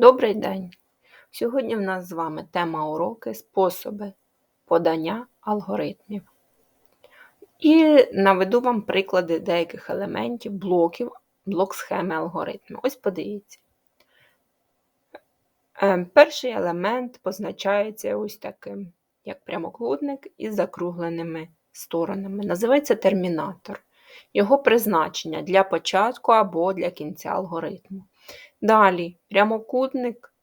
Добрий день! Сьогодні в нас з вами тема уроки способи подання алгоритмів. І наведу вам приклади деяких елементів, блоків, блок схеми алгоритму. Ось подивіться. Е, перший елемент позначається ось таким, як прямокутник із закругленими сторонами. Називається термінатор. Його призначення для початку або для кінця алгоритму. Далі прямокутник,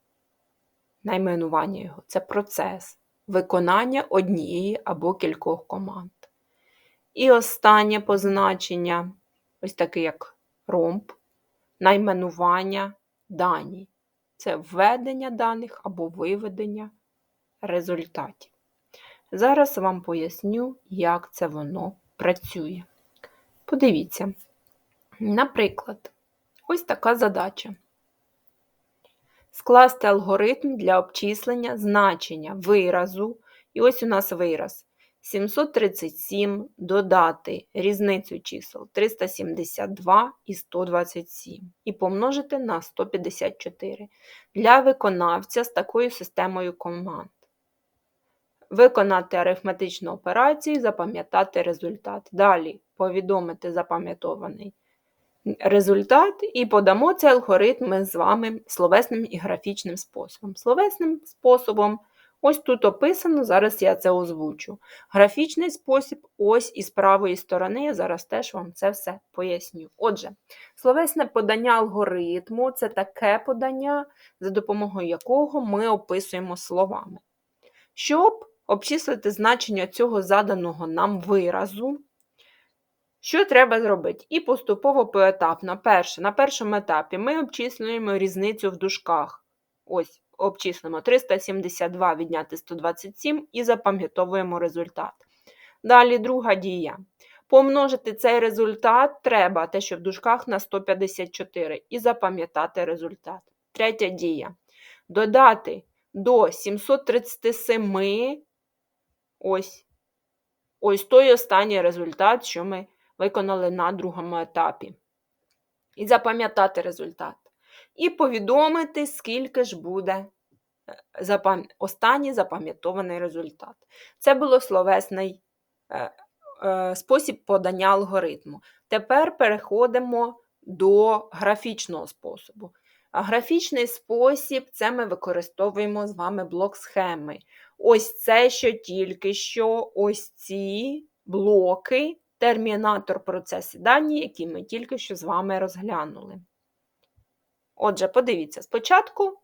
найменування його це процес виконання однієї або кількох команд. І останнє позначення, ось таке як ромб, найменування дані. Це введення даних або виведення результатів. Зараз вам поясню, як це воно працює. Подивіться, наприклад, ось така задача скласти алгоритм для обчислення значення виразу. І ось у нас вираз. 737 додати різницю чисел 372 і 127 і помножити на 154 для виконавця з такою системою команд. Виконати арифметичну операцію, запам'ятати результат. Далі повідомити запам'ятований результат і подамо цей алгоритм з вами словесним і графічним способом. Словесним способом, ось тут описано, зараз я це озвучу. Графічний спосіб, ось із правої сторони, я зараз теж вам це все поясню. Отже, словесне подання алгоритму це таке подання, за допомогою якого ми описуємо словами. Щоб обчислити значення цього заданого нам виразу, що треба зробити? І поступово поетапно. Перше, на першому етапі ми обчислюємо різницю в дужках. Ось, обчислимо 372 відняти 127 і запам'ятовуємо результат. Далі друга дія. Помножити цей результат треба, те, що в дужках на 154, і запам'ятати результат. Третя дія. Додати до 737 ось ось той останній результат, що ми виконали на другому етапі. І запам'ятати результат. І повідомити, скільки ж буде е, останній запам'ятований результат. Це було словесний е, е, спосіб подання алгоритму. Тепер переходимо до графічного способу. Графічний спосіб це ми використовуємо з вами блок схеми. Ось це, що тільки що ось ці блоки термінатор процеси дані, які ми тільки що з вами розглянули. Отже, подивіться, спочатку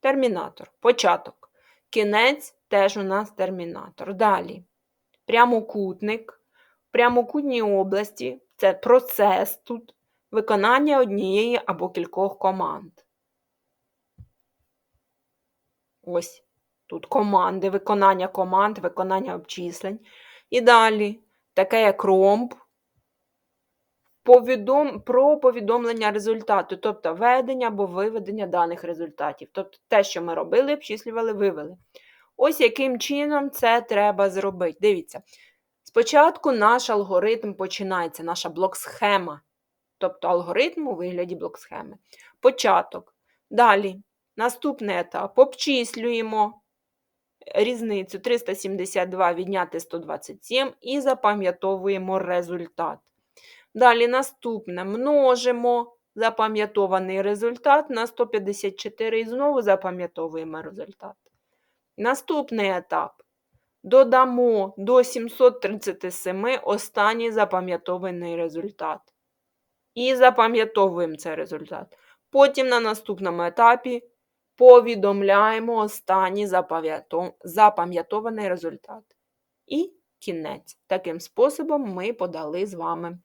термінатор, початок. Кінець теж у нас термінатор. Далі прямокутник. Прямокутній області це процес тут виконання однієї або кількох команд. Ось тут команди, виконання команд, виконання обчислень. І далі таке як ромб, повідом... про повідомлення результату, тобто ведення або виведення даних результатів. Тобто те, що ми робили, обчислювали, вивели. Ось яким чином це треба зробити. Дивіться. Спочатку наш алгоритм починається, наша блок-схема. Тобто алгоритм у вигляді блок-схеми. Початок. Далі, наступний етап. Обчислюємо різницю 372 відняти 127 і запам'ятовуємо результат. Далі наступне множимо запам'ятований результат на 154 і знову запам'ятовуємо результат. Наступний етап. Додамо до 737 останній запам'ятований результат. І запам'ятовуємо цей результат. Потім на наступному етапі повідомляємо останній запам'ятований результат. І кінець. Таким способом ми подали з вами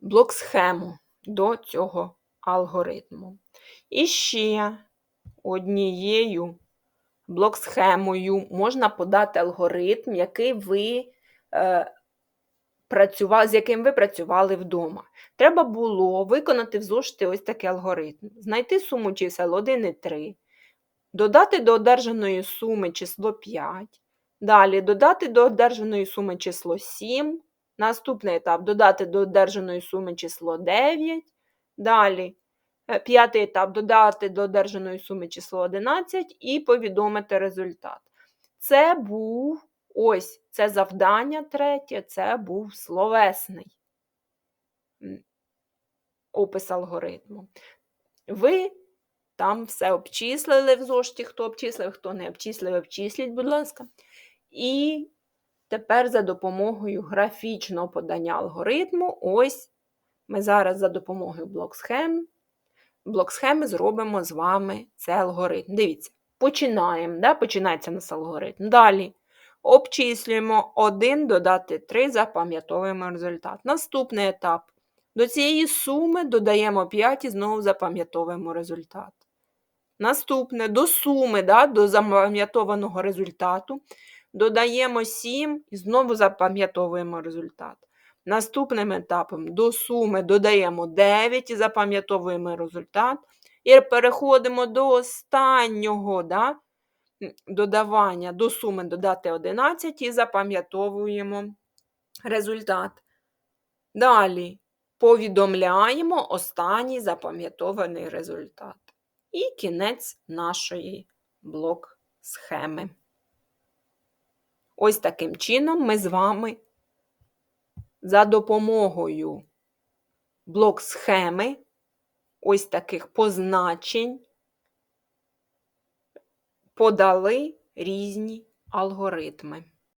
блок-схему до цього алгоритму. І ще однією блок-схемою можна подати алгоритм, який ви е, працював, з яким ви працювали вдома. Треба було виконати в зошиті ось такий алгоритм. Знайти суму чисел 1 і 3, додати до одержаної суми число 5, далі додати до одержаної суми число 7, наступний етап додати до одержаної суми число 9, далі Е, П'ятий етап додати до одержаної суми число 11 і повідомити результат. Це був ось це завдання третє, це був словесний опис алгоритму. Ви там все обчислили в зошиті, хто обчислив, хто не обчислив, обчисліть, будь ласка. І тепер за допомогою графічного подання алгоритму, ось ми зараз за допомогою блок-схем, блок-схеми зробимо з вами цей алгоритм. Дивіться, починаємо, да? починається у нас алгоритм. Далі обчислюємо 1 додати 3, запам'ятовуємо результат. Наступний етап. До цієї суми додаємо 5 і знову запам'ятовуємо результат. Наступне до суми, да, до запам'ятованого результату додаємо 7 і знову запам'ятовуємо результат. Наступним етапом до суми додаємо 9 і запам'ятовуємо результат. І переходимо до останнього да, додавання до суми додати 11 і запам'ятовуємо результат. Далі повідомляємо останній запам'ятований результат. І кінець нашої блок-схеми. Ось таким чином ми з вами за допомогою блок-схеми, ось таких позначень, подали різні алгоритми.